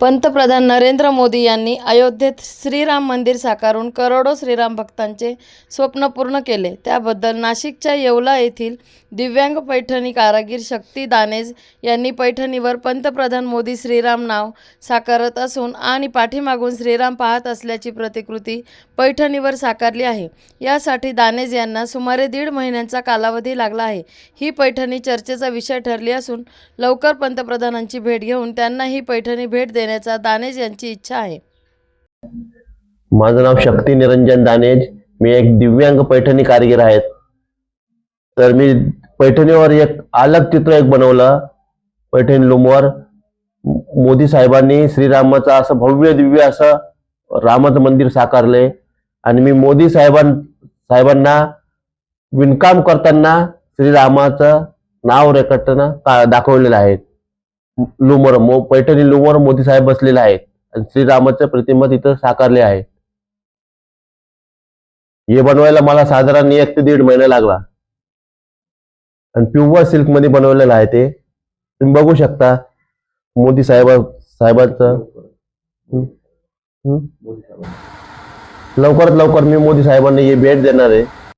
पंतप्रधान नरेंद्र मोदी यांनी अयोध्येत श्रीराम मंदिर साकारून करोडो श्रीराम भक्तांचे स्वप्न पूर्ण केले. त्याबद्दल नाशिकच्या येवला येथील दिव्यांग पैठणी कारागीर शक्ती दानेज यांनी पैठणीवर पंतप्रधान मोदी श्रीराम नाव साकारत असून आणि पाठीमागून श्रीराम पाहत असल्याची प्रतिकृती पैठणीवर साकारली आहे. यासाठी दानेज यांना सुमारे दीड महिन्यांचा कालावधी लागला आहे. ही पैठणी चर्चेचा विषय ठरली असून लवकर पंतप्रधानांची भेट घेऊन त्यांना ही पैठणी भेट देण्याचा दानेज यांची इच्छा आहे. माझं नाव शक्ती निरंजन दानेज. मी एक दिव्यांग पैठणी कारागीर आहेत तर मी पैठणीवर एक अलग चित्र एक बनवलं. पैठणी लुमवर. मोदी साहेबांनी श्रीरामाचं असं भव्य दिव्य असं रामाचं मंदिर साकारले. आणि मी मोदी साहेबां साहेबांना विणकाम करताना श्रीरामाचं नाव रेखाटताना का दाखवलेलं आहे. लोमर मो पैठणी लोमर मोदी साहेब बसलेला आहे आणि श्रीरामाच्या प्रतिमा तिथं साकारले आहे हे बनवायला मला साधारण एक ते दीड महिना लागला. आणि प्युअर सिल्कमध्ये बनवलेलं आहे ते. तुम्ही बघू शकता मोदी साहेबा साहेबांचं. लवकरात लवकर मी मोदी साहेबांना हे भेट देणार आहे.